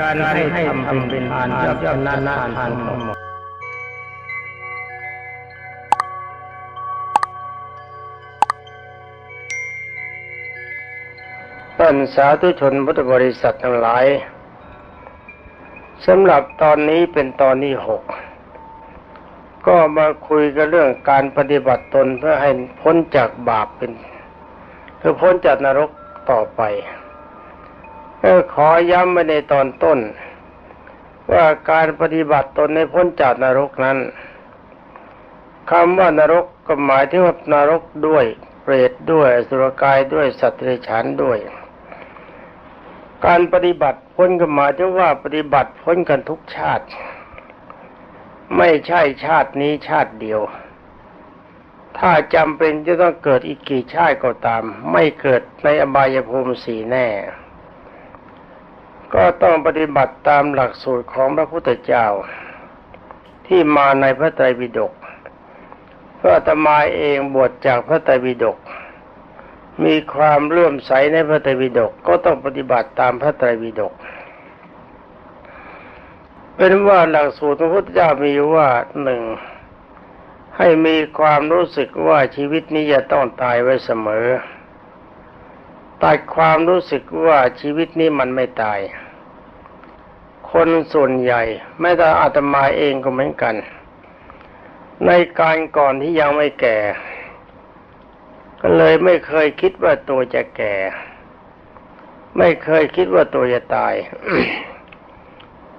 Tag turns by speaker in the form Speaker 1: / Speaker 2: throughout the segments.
Speaker 1: การให้ทำเป็นทานย่อมชนะทานทั้งหมดท่านสาธุชนพุทธบริษัททั้งหลายสำหรับตอนนี้เป็นตอนที่หกก็มาคุยกันเรื่องการปฏิบัติตนเพื่อให้พ้นจากบาปเป็นเพื่อพ้นจากนรกต่อไป ก็ขอย้ำไว้ในตอนต้น ว่าการปฏิบัติตนให้พ้นจากนรกนั้นคำว่านรกก็หมายถึงว่านรกด้วย เปรตด้วยสุรกายด้วยสัตว์เดรัจฉานด้วย การปฏิบัติพ้นก็หมายถึงว่าปฏิบัติพ้นกันทุกชาติ ไม่ใช่ชาตินี้ชาติเดียว ถ้าจำเป็นจะต้องเกิดอีกกี่ชาติก็ตาม ไม่เกิดในอบายภูมิสีแน่ ก็ต้องปฏิบัติตามหลักสูตรของพระพุทธเจ้า ที่มาในพระไตรปิฎกพระอาตมาเองบวชจากพระไตรปิฎกมีความเลื่อมใสในพระไตรปิฎกก็ต้องปฏิบัติตามพระไตรปิฎกเป็นว่าหลักสูตรพระพุทธเจ้ามีว่าหนึ่งให้มีความรู้สึกว่าชีวิตนี้จะต้องตายไว้เสมอ ตัดความรู้สึกว่าชีวิตนี้มันไม่ตาย คนส่วนใหญ่แม้แต่อาตมาเองก็เหมือนกัน ในการก่อนที่ยังไม่แก่ ก็เลยไม่เคยคิดว่าตัวจะแก่ ไม่เคยคิดว่าตัวจะตาย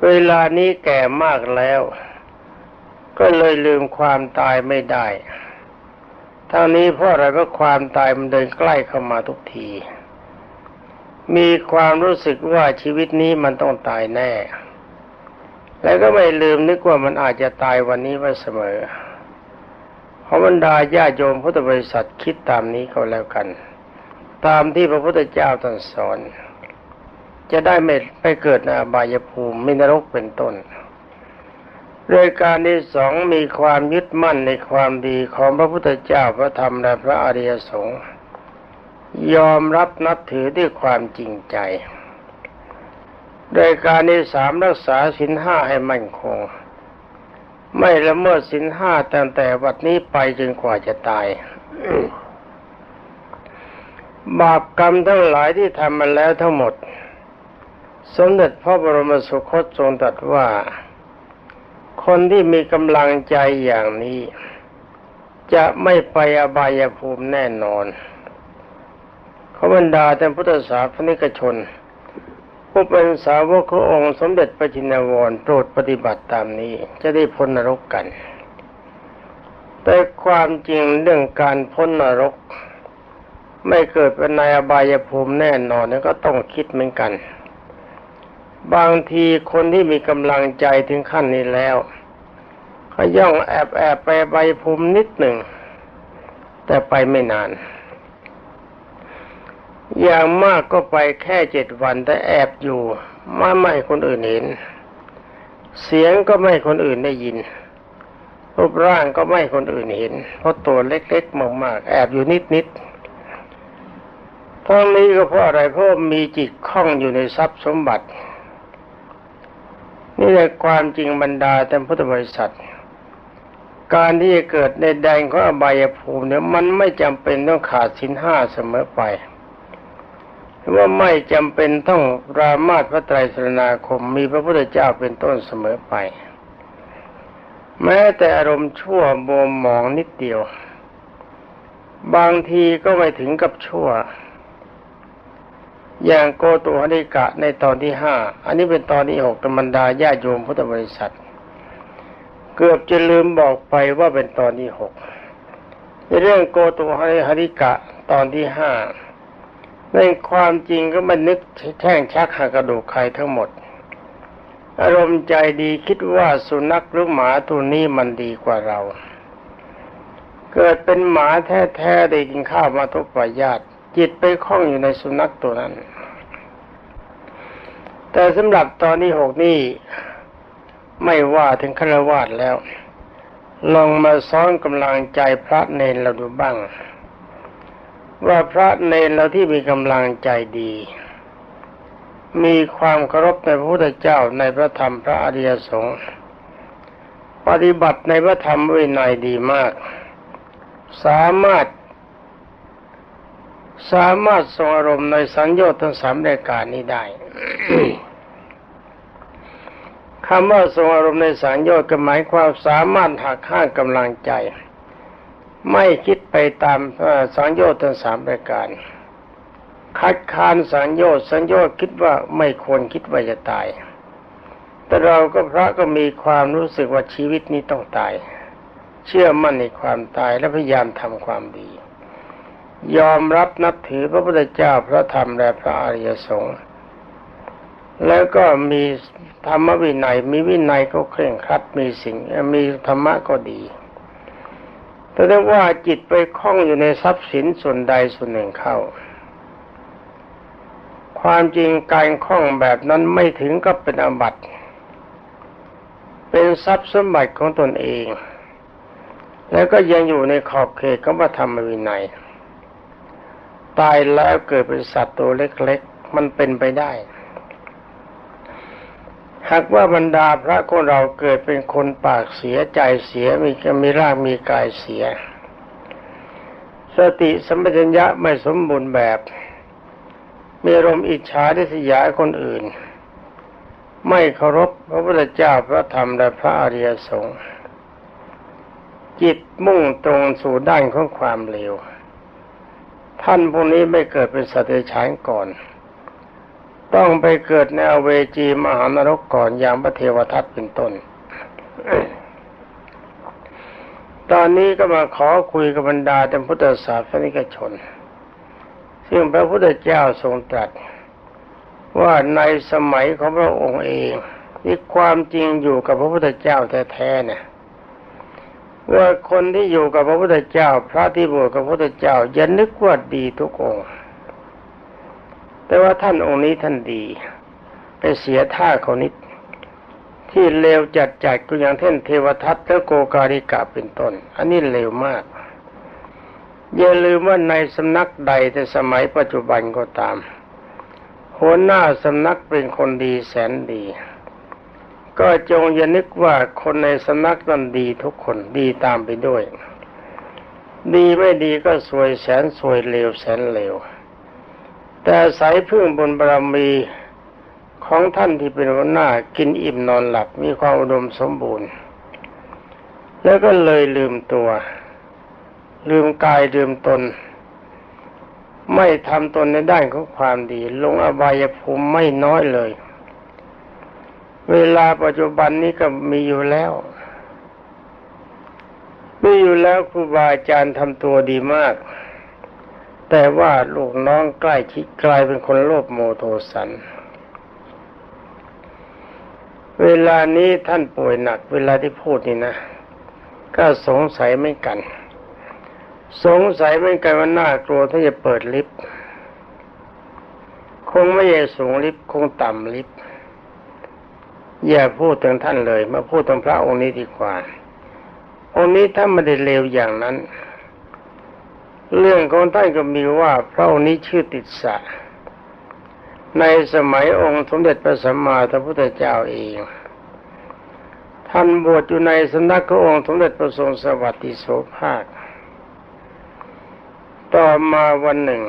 Speaker 1: เวลานี้แก่มากแล้ว ก็เลยลืมความตายไม่ได้ทั้งนี้เพราะอะไรเพราะความตายมันเดินใกล้เข้ามาทุกที มีความรู้สึกว่าชีวิตนี้มันต้องตายแน่ แล้วก็ไม่ลืมนึกว่ามันอาจจะตายวันนี้ไว้เสมอขอบรรดาญาโยมพุทธบริษัทคิดตามนี้ก็แล้วกัน ตามที่พระพุทธเจ้าตรัสสอน จะได้ไม่ไปเกิดในอบายภูมิมินรกเป็นต้นโดยการที่สองมีความยึดมั่นในความดีของพระพุทธเจ้าพระธรรมและพระอริยสงฆ์ ยอมรับนับถือด้วยความจริงใจ โดยการที่สามรักษาสินห้าให้มั่นคง ไม่ละเมิดสินห้าตั้งแต่วัดนี้ไปจนกว่าจะตาย บาปกรรมทั้งหลายที่ทำมาแล้วทั้งหมด สมเด็จพระบรมสุคตทรงตรัสว่า คนที่มีกำลังใจอย่างนี้ จะไม่ไปอบายภูมิแน่นอน ขบรรดาแต่พุทธศาสนิกชน ผู้เป็นสาวกขององค์สมเด็จพระจินวรโปรดปฏิบัติตามนี้จะได้พ้นนรกกัน แต่ความจริงเรื่องการพ้นนรก ไม่เกิดเป็นในอบายภูมิแน่นอนนี่ก็ต้องคิดเหมือนกัน บางทีคนที่มีกำลังใจถึงขั้นนี้แล้วเขาย่องแอบแอบไปอบภูมินิดหนึ่ง แต่ไปไม่นาน อย่างมากก็ไปแค่เจ็ดวันแต่แอบอยู่ไม่ไม่คนอื่นเห็น เสียงก็ไม่คนอื่นได้ยิน รูปร่างก็ไม่คนอื่นเห็น เพราะตัวเล็กๆมากๆ แอบอยู่นิดๆทั้งนี้ก็เพราะอะไรเพราะมีจิตคล้องอยู่ในทรัพย์สมบัติ นี่แหละความจริงบรรดาแต่พุทธบริษัทการที่จะเกิดในแดนของอบายภูมิเนี่ยมันไม่จำเป็นต้องขาดสินห้าเสมอไป ว่าไม่จำเป็นต้องรามาตพระไตรสรณาคมมีพระพุทธเจ้าเป็นต้นเสมอไป แม้แต่อารมณ์ชั่วโมมหมองนิดเดียว บางทีก็ไม่ถึงกับชั่ว อย่างโกตุหนิกะในตอนที่ห้าอันนี้เป็นตอนที่หกธรรมดาญาโยมพุทธบริษัท เกือบจะลืมบอกไปว่าเป็นตอนที่หกเรื่องโกตุหนิกะตอนที่ห้า ในความจริงก็มันนึกแท่งชักหักกระดูกใครทั้งหมด อารมณ์ใจดีคิดว่าสุนัขหรือหมาตัวนี้มันดีกว่าเรา เกิดเป็นหมาแท้ๆได้กินข้าวมาทุกปายาตจิตไปคล้องอยู่ในสุนัขตัวนั้น แต่สำหรับตอนที่หกนี่ไม่ว่าถึงฆราวาสแล้ว ลองมาซ้อนกำลังใจพระเนนเราดูบ้าง ว่าพระเนรเราที่มีกำลังใจดี มีความเคารพในพระพุทธเจ้าในพระธรรมพระอริยสงฆ์ปฏิบัติในพระธรรมวินัยดีมาก สามารถ สามารถทรงอารมณ์ในสัญญาทั้งสามรายการนี้ได้คำว่าทรงอารมณ์ในสัญญาก็หมายความสามารถหักข้างกำลังใจ ไม่คิดไปตามสัญญาทั้งสามรายการ คัดค้านสัญญาสัญญาคิดว่าไม่ควรคิดว่าจะตาย แต่เราก็พระก็มีความรู้สึกว่าชีวิตนี้ต้องตาย เชื่อมั่นในความตายและพยายามทำความดี ยอมรับนับถือพระพุทธเจ้าพระธรรมและพระอริยสงฆ์แล้วก็มีธรรมวินัย มีวินัยก็เคร่งครัดมีสิ่งมีธรรมะก็ดี แต่ถ้ว่าจิตไปคล้องอยู่ในทรัพย์สินส่วนใดส่วนหนึ่งเข้า ความจริงการคล้องแบบนั้นไม่ถึงกับเป็นอบัติ เป็นทรัพย์สมบัติของตนเอง แล้วก็ยังอยู่ในขอบเขตของพระธรรมวินัย ตายแล้วเกิดเป็นสัตว์ตัวเล็กๆ มันเป็นไปได้ หากว่าบรรดาพระของเราเกิดเป็นคนปากเสียใจเสียมีมีร่างมีกายเสีย สติสัมปชัญญะไม่สมบูรณ์แบบ มีอารมณ์อิจฉาทิษยาคนอื่น ไม่เคารพพระพุทธเจ้าพระธรรมและพระอริยสงฆ์จิตมุ่งตรงสู่ด้านของความเลวท่านพวกนี้ไม่เกิดเป็นสัตว์เดรัจฉานก่อน ต้องไปเกิดในอเวจีมหานรกก่อนอย่างพระเทวทัตเป็นต้น ตอนนี้ก็มาขอคุยกับบรรดาแต่พุทธศาสนิกชน ซึ่งพระพุทธเจ้าทรงตรัส ว่าในสมัยของพระองค์เองมีความจริงอยู่กับพระพุทธเจ้าแท้ๆเนี่ยว่าคนที่อยู่กับพระพุทธเจ้า พระที่บวชกับพระพุทธเจ้าอย่านึกว่าดีทุกองค์ แต่ว่าท่านองค์นี้ท่านดี ไปเสียท่าเขานิด ที่เลวจัดจัดก็อย่างเช่นเทวทัตและโกการิกาเป็นต้น อันนี้เลวมากอย่าลืมว่าในสำนักใดแต่สมัยปัจจุบันก็ตามหัวหน้าสำนักเป็นคนดีแสนดี ก็จงอย่านึกว่าคนในสำนักนั้นดีทุกคนดีตามไปด้วย ดีไม่ดีก็สวยแสนสวยเลวแสนเลว แต่สายพึ่งบนบารมีของท่านที่เป็นหัวหน้ากินอิ่มนอนหลับมีความอุดมสมบูรณ์ แล้วก็เลยลืมตัว ลืมกายลืมตน ไม่ทำตนในด้านของความดี ลงอบายภูมิไม่น้อยเลย เวลาปัจจุบันนี้ก็มีอยู่แล้วมีอยู่แล้วครูบาอาจารย์ทำตัวดีมาก แต่ว่าลูกน้องใกล้ชิดกลายเป็นคนโลภโมโทสัน เวลานี้ท่านป่วยหนัก เวลาที่พูดนี่นะ ก็สงสัยไม่กัน สงสัยไม่กันว่าน่ากลัวถ้าจะเปิดลิฟต์คงไม่ใช่สูงลิฟต์คงต่ำลิฟต์อย่าพูดถึงท่านเลย มาพูดถึงพระองค์นี้ดีกว่า องค์นี้ถ้าไม่ได้เลวอย่างนั้น เรื่องของท่านก็มีว่าพระองค์นี้ชื่อติดสะ ในสมัยองค์สมเด็จพระสัมมาสัมพุทธเจ้าเอง ท่านบวชอยู่ในสำนักขององค์สมเด็จพระทรงสวัสดิโสภาค ต่อมาวันหนึ่ง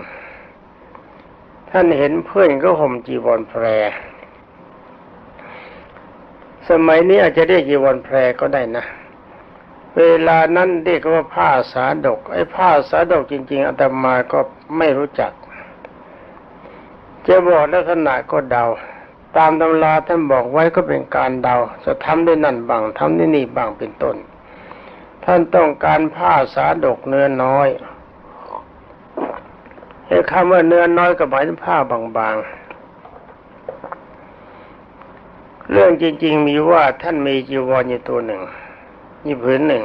Speaker 1: ท่านเห็นเพื่อนก็ห่มจีวรแพร สมัยนี้อาจจะเรียกจีวรแพรก็ได้นะ เวลานั้นเรียกว่าผ้าสาดก ไอ้ผ้าสาดกจริง ๆอาตมาก็ไม่รู้จัก จะบอกลักษณะก็เดา ตามตำราท่านบอกไว้ก็เป็นการเดา จะทำได้นั่นบางทำได้นี่บางเป็นต้น ท่านต้องการผ้าสาดกเนื้อน้อยไอ้คำว่าเนื้อน้อยก็หมายถึงผ้าบางๆ เรื่องจริง ๆ มีว่าท่านมีจีวรอยู่ตัวหนึ่ง นี่ผืนหนึ่ง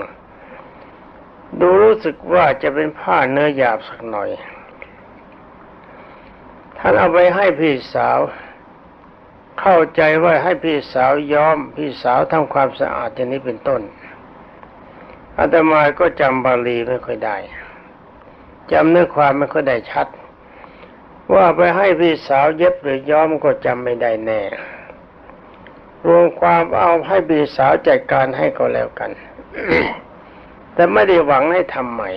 Speaker 1: ดูรู้สึกว่าจะเป็นผ้าเนื้อหยาบสักหน่อย ท่านเอาไปให้พี่สาว เข้าใจว่าให้พี่สาวย้อม พี่สาวทำความสะอาดอย่างนี้เป็นต้นอาตมาก็จำบาลีไม่ค่อยได้จำเนื้อความไม่ค่อยได้ชัด ว่าไปให้พี่สาวเย็บหรือย้อมก็จำไม่ได้แน่ รวมความเอาให้พี่สาวจัดการให้ก็แล้วกัน แต่ไม่ได้หวังให้ทำใหม่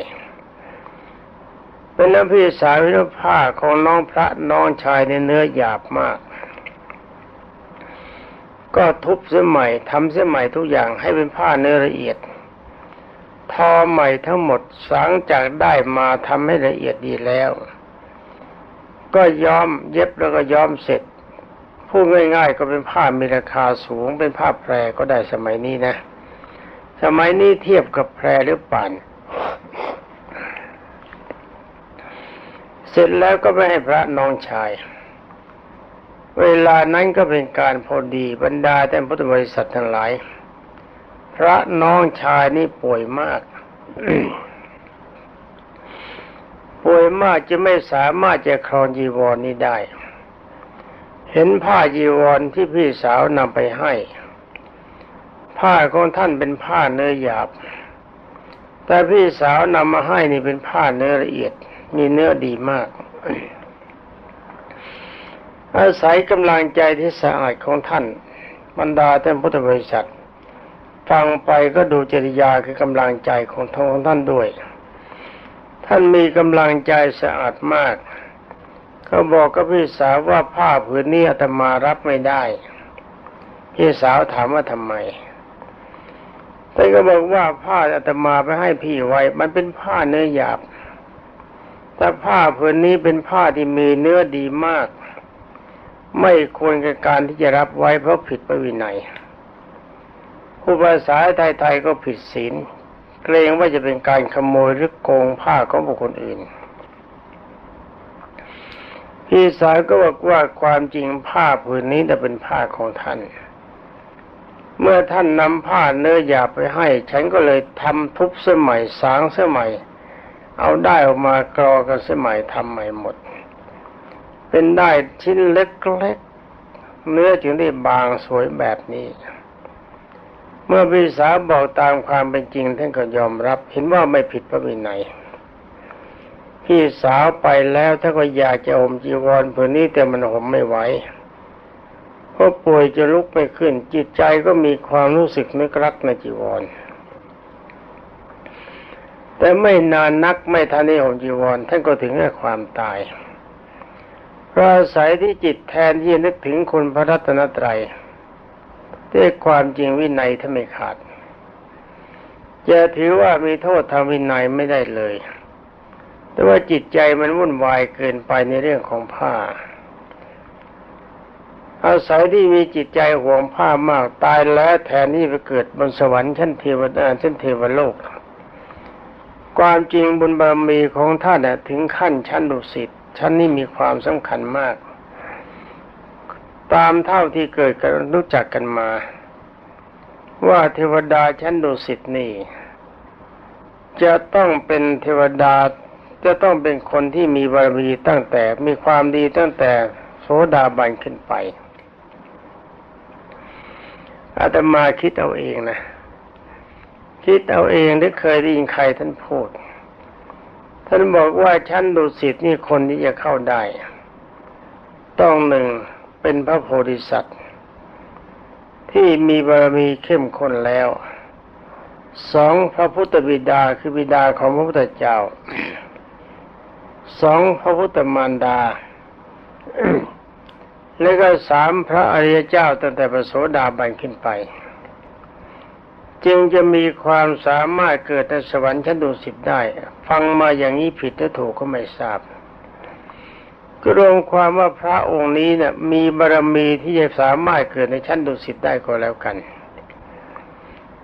Speaker 1: เป็นน้ำพี่สาววิรผ้าของน้องพระน้องชายในเนื้อหยาบมาก ก็ทุบเส้นใหม่ทำเส้นใหม่ทุกอย่างให้เป็นผ้าเนื้อละเอียด ทอใหม่ทั้งหมดสังจากได้มาทำให้ละเอียดดีแล้ว ก็ย้อมเย็บแล้วก็ย้อมเสร็จพูดง่ายๆก็เป็นผ้ามีราคาสูงเป็นผ้าแพรก็ได้สมัยนี้นะ สมัยนี้เทียบกับแพรหรือป่าน เสร็จแล้วก็ไปให้พระน้องชาย เวลานั้นก็เป็นการพอดีบรรดาแต่พุทธบริษัททั้งหลาย พระน้องชายนี่ป่วยมากป่วยมากจะไม่สามารถจะครองจีวรนนี้ได้ เห็นผ้าจีวรที่พี่สาวนำไปให้ ผ้าของท่านเป็นผ้าเนื้อหยาบ แต่พี่สาวนำมาให้นี่เป็นผ้าเนื้อละเอียด มีเนื้อดีมาก อาศัยกำลังใจที่สะอาดของท่าน บรรดาท่านพุทธบริษัท ฟังไปก็ดูจริยาคือกำลังใจของทของท่านด้วย ท่านมีกำลังใจสะอาดมากก็บอกกับพี่สาวว่าผ้าผืนนี้อาตมารับไม่ได้ พี่สาวถามว่าทำไม ท่านก็บอกว่าผ้าอาตมาไปให้พี่ไว้ มันเป็นผ้าเนื้อหยาบ แต่ผ้าผืนนี้เป็นผ้าที่มีเนื้อดีมาก ไม่ควรกับการที่จะรับไว้เพราะผิดพระวินัยผู้ภาษาไทยๆก็ผิดศีล เกรงว่าจะเป็นการขโมยหรือโกงผ้าของบุคคลอื่น พี่สาวก็บอกว่าความจริงผ้าผืนนี้จะเป็นผ้าของท่าน เมื่อท่านนำผ้าเนื้อหยาบไปให้ ฉันก็เลยทำทุบเส้ใหมัยสางเส้ใหมัยเอาได้ออกมากรอกันสมัยทำใหม่หมด เป็นได้ชิ้นเล็กๆเนื้อจึงได้บางสวยแบบนี้ เมื่อพี่สาวบอกตามความเป็นจริงท่านก็ยอมรับ เห็นว่าไม่ผิดพระวินัยพี่สาวไปแล้วท่านก็อยากจะห่มจีวรผืนนี้แต่มันห่มไม่ไหว เพราะป่วยจะลุกไม่ขึ้น จิตใจก็มีความรู้สึกนึกรักในจีวร แต่ไม่นานนักไม่ทันได้ห่มจีวรท่านก็ถึงแก่ความตายเพราะอาศัยที่จิตแทนที่นึกถึงคุณพระรัตนตรัยด้วยความจริงวินัยถ้านไม่ขาด จะถือว่ามีโทษทางวินัยไม่ได้เลย แต่ว่าจิตใจมันวุ่นวายเกินไปในเรื่องของผ้า อาศัยที่มีจิตใจห่วงผ้ามากตายแล้วแทนที่ไปเกิดบนสวรรค์ชั้นเทวดาชั้นเทวโลก ความจริงบุญบารมีของท่านถึงขั้นชั้นดุสิตชั้นนี้มีความสำคัญมาก ตามเท่าที่เกิดกันรู้จักกันมา ว่าเทวดาชั้นดุสิตนี่ จะต้องเป็นเทวดาจะต้องเป็นคนที่มีบารมีตั้งแต่มีความดีตั้งแต่โสดาบันขึ้นไป อาตมาคิดเอาเองนะ คิดเอาเองหรือเคยได้ยินใครท่านพูด ท่านบอกว่าชั้นดุสิตนี่คนที่จะเข้าได้ ต้องหนึ่งเป็นพระโพธิสัตว์ ที่มีบารมีเข้มข้นแล้วสองพระพุทธบิดาคือบิดาของพระพุทธเจ้าสองพระพุทธมารดา และก็สามพระอริยเจ้าตั้งแต่พระโสดาบันขึ้นไป จึงจะมีความสามารถเกิดในสวรรค์ชั้นดุสิตได้ ฟังมาอย่างนี้ผิดหรือถูกก็ไม่ทราบก็รวมความว่าพระองค์นี้เนี่ยมีบารมีที่จะสามารถเกิดในชั้นดุสิตได้ก็แล้วกัน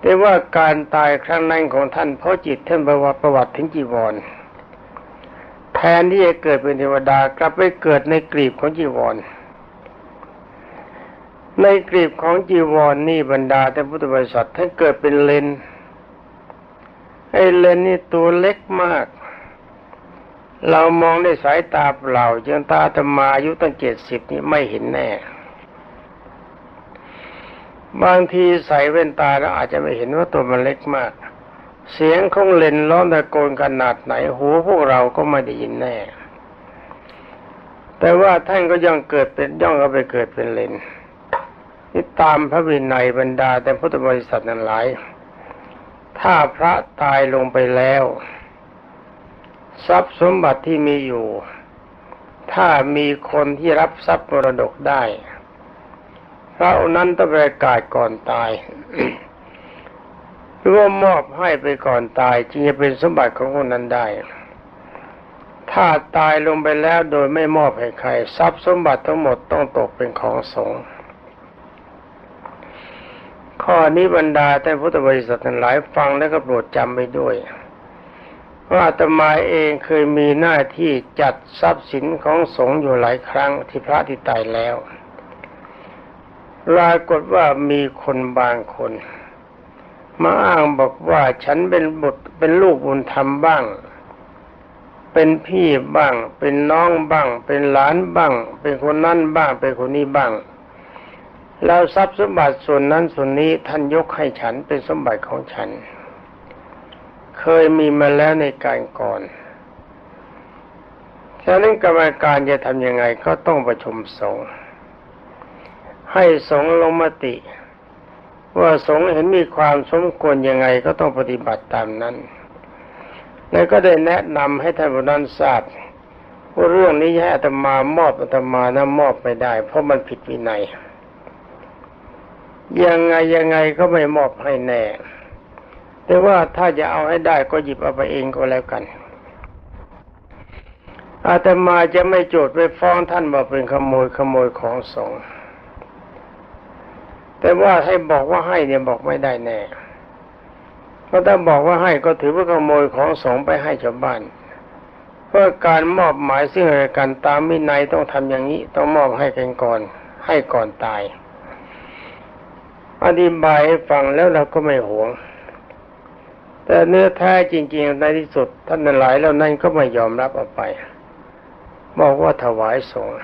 Speaker 1: แต่ว่าการตายครั้งนั้นของท่านเพราะจิตท่านประวัติประวัติถึงจีวร แทนที่จะเกิดเป็นเทวดากลับไปเกิดในกรีบของจีวร ในกรีบของจีวรนนี่บรรดาแต่พุทธบริษัทท่านเกิดเป็นเลนไอ้เลนนี่ตัวเล็กมาก เรามองด้วยสายตาเปล่าจนตาธรรมาอายุตั้งเจ็ดสิบนี่ไม่เห็นแน่ บางทีใส่แว่นตาแล้วอาจจะไม่เห็นว่าตัวมันเล็กมาก เสียงของเลนร้องตะโกนขนาดไหนหูพวกเราก็ไม่ได้ยินแน่ แต่ว่าท่านก็ย่องเกิดเป็นย่องก็ไปเกิดเป็นเลน นี่ตามพระวินัยบรรดาแต่พุทธบริษัทนั้นหลาย ถ้าพระตายลงไปแล้ว ทรัพย์สมบัติที่มีอยู่ ถ้ามีคนที่รับทรัพย์มรดกได้ พระองค์นั้นต้องประกาศก่อนตายหรือว่ามอบให้ไปก่อนตาย จึงจะเป็นสมบัติของคนนั้นได้ ถ้าตายลงไปแล้วโดยไม่มอบให้ใคร ทรัพย์สมบัติทั้งหมดต้องตกเป็นของสงฆ์ ข้อนี้บรรดาแต่พุทธบริษัททั้งหลายฟังแล้วก็โปรดจำไปด้วยว่าอาตมาเองเคยมีหน้าที่จัดทรัพย์สินของสงฆ์อยู่หลายครั้งที่พระที่ตายแล้วปรากฏว่ามีคนบางคน มาอ้างบอกว่าฉันเป็นบุตรเป็นลูกบุญธรรมบ้าง เป็นพี่บ้าง เป็นน้องบ้าง เป็นหลานบ้าง เป็นคนนั่นบ้าง เป็นคนนี้บ้าง แล้วทรัพย์สมบัติส่วนนั้นส่วนนี้ท่านยกให้ฉันเป็นสมบัติของฉัน เคยมีมาแล้วในการก่อนฉะนั้นกรรมการจะทำยังไงก็ต้องประชุมสงฆ์ให้สงฆ์ลงมติ ว่าสงฆ์เห็นมีความสมควรยังไงก็ต้องปฏิบัติตามนั้น แล้วก็ได้แนะนำให้ท่านผู้นั้นทราบว่าเรื่องนี้ให้อาตมามอบอาตมานะมอบไม่ได้ เพราะมันผิดวินัย ยังไงยังไงก็ไม่มอบให้แน่ แต่ว่าถ้าจะเอาให้ได้ก็หยิบเอาไปเองก็แล้วกัน อาตมาจะไม่โจทย์ไปฟ้องท่านว่าเป็นขโมยขโมยของสงฆ์แต่ว่าให้บอกว่าให้เนี่ยบอกไม่ได้แน่เพราะถ้าบอกว่าให้ก็ถือว่าขโมยของสงฆ์ไปให้ชาวบ้านเพราะการมอบหมายซึ่งกันตามมินัยต้องทำอย่างนี้ ต้องมอบให้กันก่อน ให้ก่อนตาย อธิบายให้ฟังแล้วเราก็ไม่หวง แต่เนื้อแท้จริง ๆ ในที่สุด ท่านหลายแล้วนั่นก็ไม่ยอมรับเอาไป บอกว่าถวายสงฆ์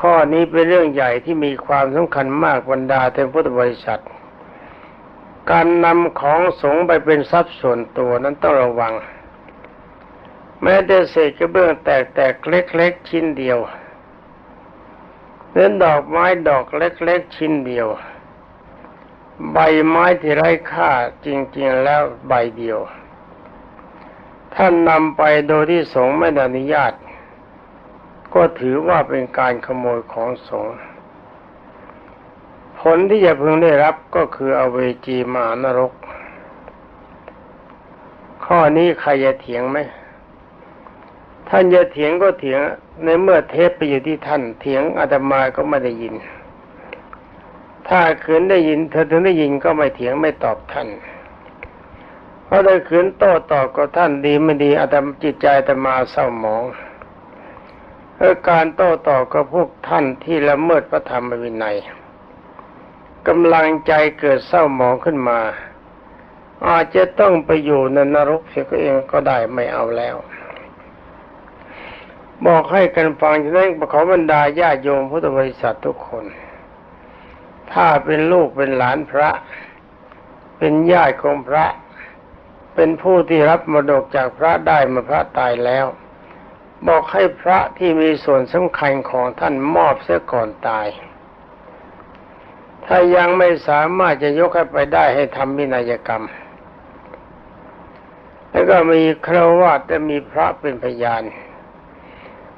Speaker 1: ข้อนี้เป็นเรื่องใหญ่ที่มีความสำคัญมากบรรดาเต็มพุทธบริษัท การนำของสงฆ์ไปเป็นทรัพย์ส่วนตัวนั้นต้องระวัง แม้แต่เศษกระเบื้องแตกๆเล็กๆชิ้นเดียว เน้นดอกไม้ดอกเล็ก ๆ ชิ้นเดียว ใบไม้ที่ไร้ค่าจริง ๆ แล้วใบเดียว ท่านนำไปโดยที่สงฆ์ไม่ได้อนุญาต ก็ถือว่าเป็นการขโมยของสงฆ์ผลที่จะพึงได้รับก็คืออเวจีมานรก ข้อนี้ใครจะเถียงไหม ท่านจะเถียงก็เถียง ในเมื่อเทปไปอยู่ที่ท่าน เถียงอาตมาก็ไม่ได้ยิน ถ้าขืนได้ยิน เธอถึงได้ยินก็ไม่เถียงไม่ตอบท่าน เพราะได้ขืนโต้ตอบกับท่านดีไม่ดีอาตมาจิตใจอาตมาเศร้าหมองเออการโต้ตอบกับพวกท่านที่ละเมิดพระธรรมวินัยกำลังใจเกิดเศร้าหมองขึ้นมา อาจจะต้องไปอยู่ในนรกเสียก็เองก็ได้ไม่เอาแล้ว บอกให้กันฟังฉะนั้นขอบรรดาญาโยมพุทธบริษัททุกคน ถ้าเป็นลูกเป็นหลานพระ เป็นญาติของพระ เป็นผู้ที่รับมรดกจากพระได้เมื่อพระตายแล้ว บอกให้พระที่มีส่วนสำคัญของท่านมอบเสียก่อนตาย ถ้ายังไม่สามารถจะยกให้ไปได้ให้ทำวินัยกรรม แล้วก็มีคราวาสแต่มีพระเป็นพยาน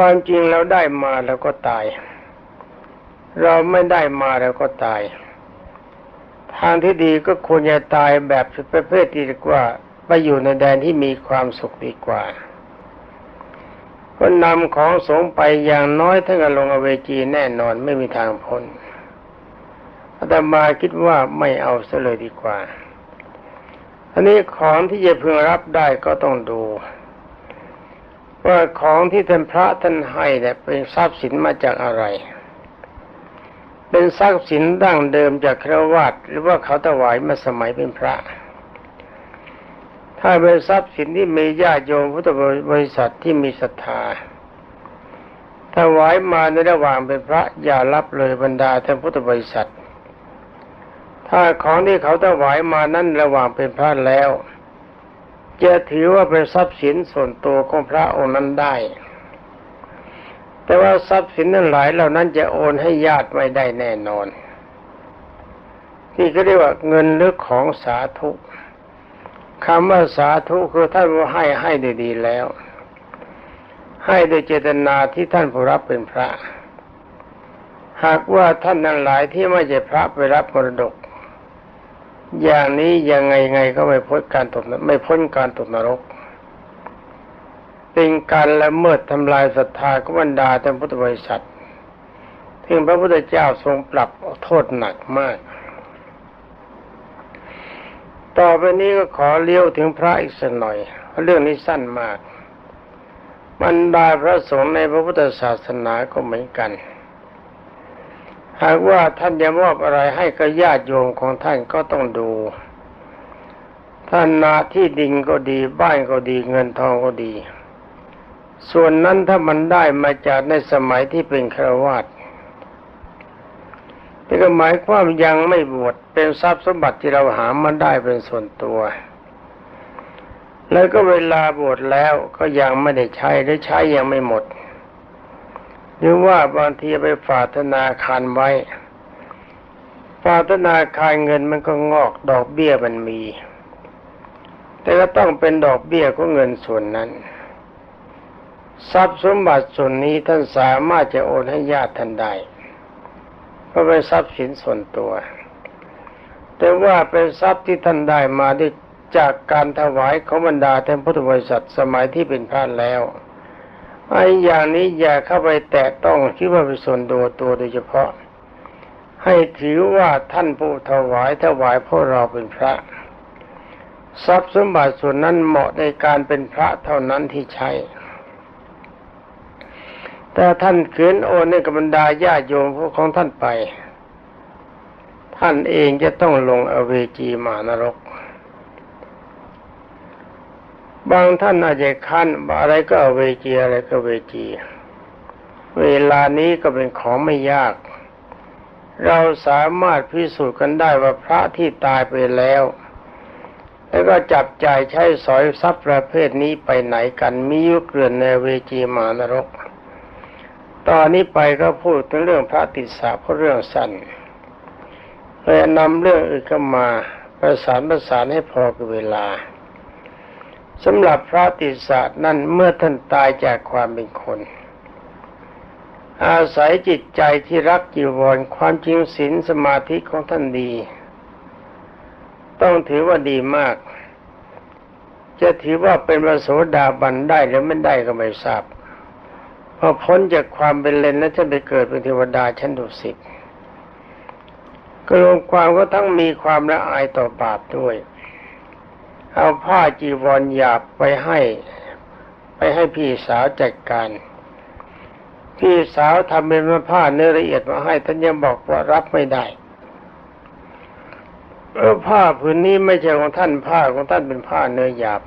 Speaker 1: ความจริงเราได้มาแล้วก็ตาย เราไม่ได้มาแล้วก็ตาย ทางที่ดีก็ควรจะตายแบบประเภทที่ดีกว่าไปอยู่ในแดนที่มีความสุขดีกว่าก็นำของสงไปอย่างน้อยถ้ากับลงอเวจีแน่นอนไม่มีทางพ้นอาตมาคิดว่าไม่เอาซะเลยดีกว่า อันนี้ของที่จะพึงรับได้ก็ต้องดู ว่าของที่ท่านพระท่านให้เนี่ยเป็นทรัพย์สินมาจากอะไร เป็นทรัพย์สินดั้งเดิมจากครวัตหรือว่าเขาถวายมาสมัยเป็นพระ ถ้าเป็นทรัพย์สินที่มีญาติโยมพุทธบริษัทที่มีศรัทธาถวายมาในระหว่างเป็นพระอย่ารับเลยบรรดาท่านพุทธบริษัท ถ้าของที่เขาถวายมานั้นระหว่างเป็นพระแล้ว จะถือว่าเป็นทรัพย์สินส่วนตัวของพระองค์นั้นได้ แต่ว่าทรัพย์สินนั้นหลายเหล่านั้นจะโอนให้ญาติไม่ได้แน่นอน ที่เขาเรียกว่าเงินหรือของสาธุคำว่าสาธุคือท่านว่าให้ให้ด,ดีแล้ว ให้โดยเจตนาที่ท่านผู้รับเป็นพระ หากว่าท่านนั้นหลายที่ไม่ใช่พระไปรับมรดก อย่างนี้ยังไงไงก็ไม่พ้นการตกไม่พ้นการตกนรก เป็นการละเมิดทำลายศรัทธาของบรรดาท่านพุทธบริษัทถึงพระพุทธเจ้าทรงปรับโทษหนักมาก ต่อไปนี้ก็ขอเลี้ยวถึงพระอีกสักหน่อยเพราะเรื่องนี้สั้นมากบรรดาพระสงฆ์ในพระพุทธศาสนาก็เหมือนกัน หากว่าท่านจะมอบอะไรให้กับญาติโยมของท่านก็ต้องดู ท่านนาที่ดินก็ดีบ้านก็ดีเงินทองก็ดี ส่วนนั้นถ้ามันได้มาจากในสมัยที่เป็นครวาสนี่ก็หมายความยังไม่บวชเป็นทรัพย์สมบัติที่เราหามาได้เป็นส่วนตัว แล้วก็เวลาบวชแล้วก็ยังไม่ได้ใช้หรือใช้ยังไม่หมด หรือว่าบางทีไปฝากธนาคารไว้ ฝากธนาคารเงินมันก็งอกดอกเบี้ยมันมี แต่ก็ต้องเป็นดอกเบี้ยของเงินส่วนนั้น ทรัพย์สมบัติส่วนนี้ท่านสามารถจะโอนให้ญาติท่านได้เพราะเป็นทรัพย์สินส่วนตัว แต่ว่าเป็นทรัพย์ที่ท่านได้มาด้วยจากการถวายของบรรดาท่านพุทธบริษัทสมัยที่เป็นพระแล้ว ไอ้อย่างนี้อย่าเข้าไปแตะต้องคิดว่าเป็นส่วนตัวตัวโดยเฉพาะ ให้ถือว่าท่านผู้ถวายถวายพวกเราเป็นพระ ทรัพย์สมบัติส่วนนั้นเหมาะในการเป็นพระเท่านั้นที่ใช้ แต่ท่านขืนโอนให้กับบรรดาญาโยมพวกของท่านไป ท่านเองจะต้องลงอเวจีมานรก บางท่านอาจจะคันอะไรก็เวจีอะไรก็เวจี เวลานี้ก็เป็นของไม่ยาก เราสามารถพิสูจน์กันได้ว่าพระที่ตายไปแล้ว แล้วก็จับจ่ายใช้สอยทรัพย์ประเภทนี้ไปไหนกันมีอยู่เกลื่อนในเวจีมานรก ตอนนี้ไปก็พูดถึงเรื่องพระติสสะเพราะเรื่องสั้นเลยนำเรื่องอื่นเข้ามาประสานประสานให้พอกับเวลา สำหรับพระติสสะนั่นเมื่อท่านตายจากความเป็นคน อาศัยจิตใจที่รักจีวรความจริงศีลสมาธิของท่านดี ต้องถือว่าดีมาก จะถือว่าเป็นพระโสดาบันได้หรือไม่ได้ก็ไม่ทราบพอพ้นจากความเป็นเลนแล้วจะไปเกิดเป็นเทวดาชั้นดุสิตกรวมความก็ทั้งมีความละอายต่อบาปด้วย เอาผ้าจีวรหยาบไปให้ ไปให้พี่สาวจัดการ พี่สาวทำเป็นผ้าเนื้อละเอียดมาให้ท่านยังบอกว่ารับไม่ได้เออผ้าผืนนี้ไม่ใช่ของท่านผ้าของท่านเป็นผ้าเนื้อหยาบ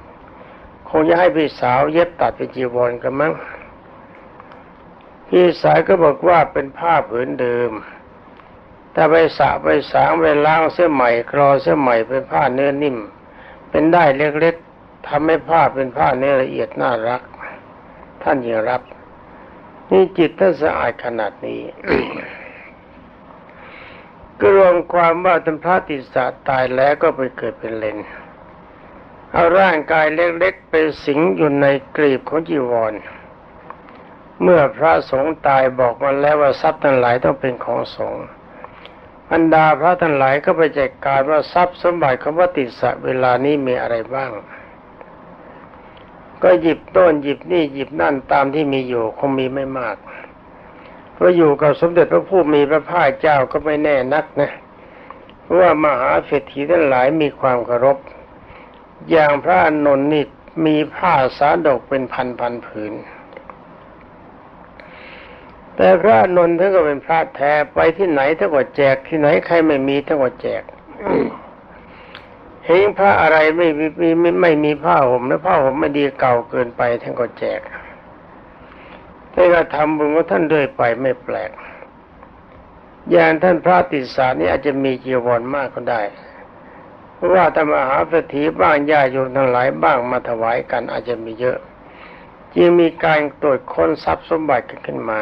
Speaker 1: คงจะให้พี่สาวเย็บตัดเป็นจีวรกันมั้งพี่สายก็บอกว่าเป็นผ้าผืนเดิมถ้าไปสระไปสางไปล้างเสื้อใหม่คลอเสื้อใหม่เป็นผ้าเนื้อนิ่ม เป็นได้เล็กๆทำให้ผ้าเป็นผ้าเนื้อละเอียดน่ารัก ท่านยังรับ นี่จิตท่านสะอาดขนาดนี้ก็รวมความว่าท่านพระติสสะตายแล้วก็ไปเกิดเป็นเลนเอาร่างกายเล็กๆไปสิงอยู่ในกรีบของจีวร เมื่อพระสงฆ์ตายบอกมาแล้วว่าทรัพย์ทั้งหลายต้องเป็นของสงฆ์ บรรดาพระทั้งหลายก็ไปจัดการว่าทรัพย์สมบัติของพระติสสะเวลานี้มีอะไรบ้าง ก็หยิบต้นหยิบนี่หยิบนั่นตามที่มีอยู่คงมีไม่มากเพราะอยู่กับสมเด็จพระผู้มีพระภาคเจ้าก็ไม่แน่นักนะเพราะว่ามหาเศรษฐีทั้งหลายมีความเคารพ อย่างพระอานนท์นี่มีผ้าสาดกเป็นพันพันผืน แต่พระนนท์ท่านก็เป็นพระแท้ไปที่ไหนท่านก็แจกที่ไหนใครไม่มีท่านก็แจกเห็นพระอะไรไม่มีไม่ไม่ไม่มีผ้าห่มและผ้าห่มไม่ดีเก่าเกินไปท่านก็แจกท่านก็ทำบุญของท่านด้วยไปไม่แปลก อย่างท่านพระติสานี่อาจจะมีจีวรมากก็ได้เพราะว่าธรรมหาสถีบ้างญาโยมทั้งหลายบ้างมาถวายกันอาจจะมีเยอะ จึงมีการตรวจค้นทรัพย์สมบัติกันขึ้นมา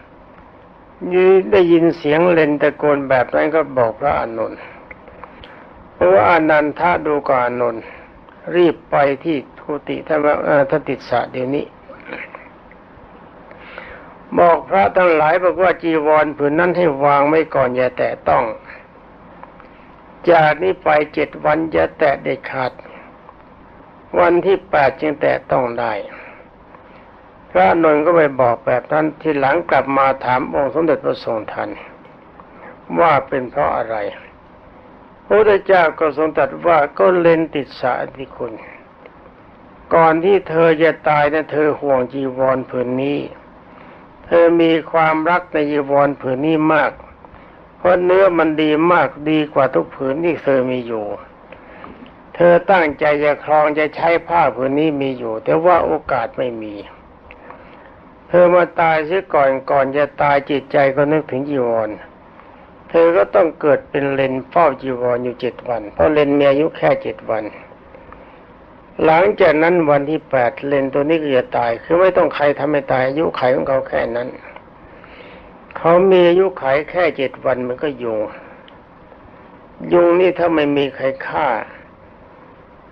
Speaker 1: ยืได้ยินเสียงเลนตะโกนแบบนั้นก็บอกพระอานนท์เพราะว่าอานันทะดูก่อนอานนท์รีบไปที่กุฏิท่านว่าเอ่อท่านติสะเดี๋ยวนี้ บอกพระทั้งหลายบอกว่าจีวรผืนนั้นให้วางไว้ก่อนอย่าแตะต้อง จากนี้ไปเจ็ดวันอย่าแตะเด็ดขาด วันที่แปดจึงแตะต้องได้ พระนนท์ก็ไปบอกแบบนั้นทีหลังกลับมาถามองค์สมเด็จพระทรงทันว่าเป็นเพราะอะไรพระพุทธเจ้าก็ทรงตรัสว่าก็เลนติดสาธิคุณ ก่อนที่เธอจะตายนะเธอห่วงจีวรผืนนี้ เธอมีความรักในจีวรผืนนี้มาก เพราะเนื้อมันดีมากดีกว่าทุกผืนที่เธอมีอยู่ เธอตั้งใจจะครองจะใช้ผ้าผืนนี้มีอยู่ แต่ว่าโอกาสไม่มี เธอมาตายเสียก่อนก่อนจะตายจิตใจก็นึกถึงจีวร เธอก็ต้องเกิดเป็นเลนเฝ้าจีวรอยู่เจ็ดวัน เพราะเลนมีอายุแค่เจ็ดวัน หลังจากนั้นวันที่แปดเลนตัวนี้ก็จะตาย คือไม่ต้องใครทำให้ตายอายุไขของเขาแค่นั้น เขามีอายุไขแค่เจ็ดวันมันก็ยุงยุงนี่ถ้าไม่มีใครฆ่า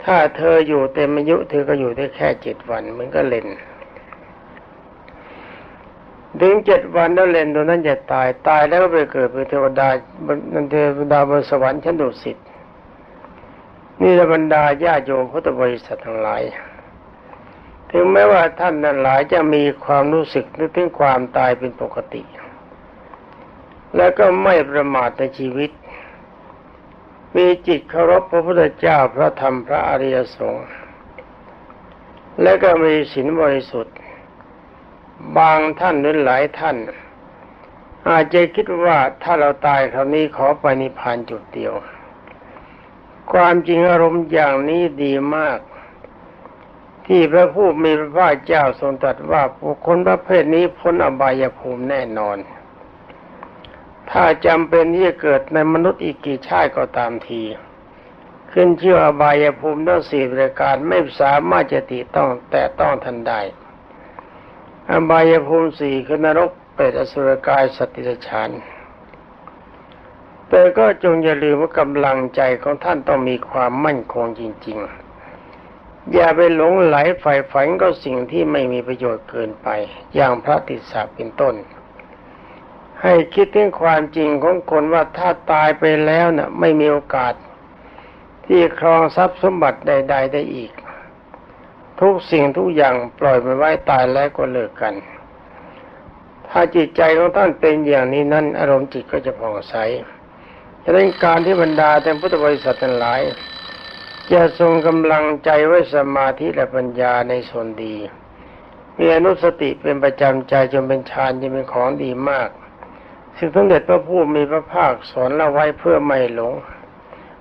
Speaker 1: ถ้าเธออยู่เต็มอายุเธอก็อยู่ได้แค่เจ็ดวันมันก็เล่น ถึงเจ็ดวันแล้วเลนตัวนั้นจะตายตายแล้วก็ไปเกิดเป็นเทวดาบนเทวดาบนสวรรค์ชั้นดุสิตนี่ละบรรดาญาโยมพุทธบริษัททั้งหลาย ถึงแม้ว่าท่านนั้นหลายจะมีความรู้สึกนึกถึงความตายเป็นปกติ แล้วก็ไม่ประมาทในชีวิต มีจิตเคารพพระพุทธเจ้าพระธรรมพระอริยสงฆ์และก็มีศีลบริสุทธิ์ บางท่านหรือหลายท่าน อาจจะคิดว่าถ้าเราตายคราวนี้ขอไปนิพพานจุดเดียว ความจริงอารมณ์อย่างนี้ดีมาก ที่พระผู้มีพระภาคเจ้าทรงตรัสว่าบุคคลประเภทนี้พ้นอบายภูมิแน่นอน ถ้าจำเป็นที่จะเกิดในมนุษย์อีกกี่ชาติก็ตามทีขึ้นเชื่ออบายภูมิทั้งสี่ประการไม่สามารถจะติต้องแต่ต้องทันได้ อบายภูมิสี่คือนรกเปรตอสุรกายสตว์ติฉานแต่ก็จงอย่าลืมว่ากำลังใจของท่านต้องมีความมั่นคงจริง ๆ อย่าไปหลงไหลใฝ่ฝันก็สิ่งที่ไม่มีประโยชน์เกินไป อย่างพระติสสะเป็นต้น ให้คิดถึงความจริงของคนว่าถ้าตายไปแล้วนะ่ะไม่มีโอกาส ที่ครองทรัพย์สมบัติใด ๆ ได้อีก ทุกสิ่งทุกอย่างปล่อยมันไว้ตายแล้วก็เลิกกัน ถ้าจิตใจของท่านเป็นอย่างนี้นั้น อารมณ์จิตก็จะผ่องใสฉะนั้นการที่บรรดาแต่พุทธบริษัททั้งหลายจะทรงกำลังใจไว้สมาธิและปัญญาในส่วนดีมีอนุสติเป็นประจำใจจนเป็นฌานจะเป็นของดีมาก ซึ่งสมเด็จพระผู้มีพระภาคสอนเราไว้เพื่อไม่หลง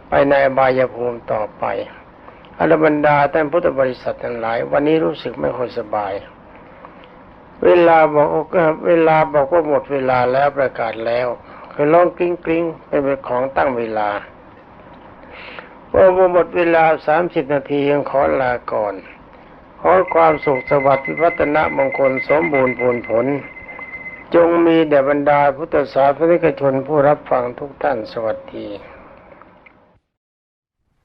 Speaker 1: ไปในบายภูมิต่อไป อรบรรดาท่พุทธบริษัททั้งหลาย วันนี้รู้สึกไม่ค่อยสบาย เวลาบอกเวลาบอกว่าหมดเวลาแล้วประกาศแล้วคือร้องกริ้งกริ้งเป็นของตั้งเวลาพอหมดเวลาสามสิบนาทียังขอลาก่อนขอความสุขสวัสดิ์พัฒนะมงคลสมบูรณ์ผลผล จงมีแด่บรรดาพุทธศาสนิกชนผู้รับฟังทุกท่านสวัสดี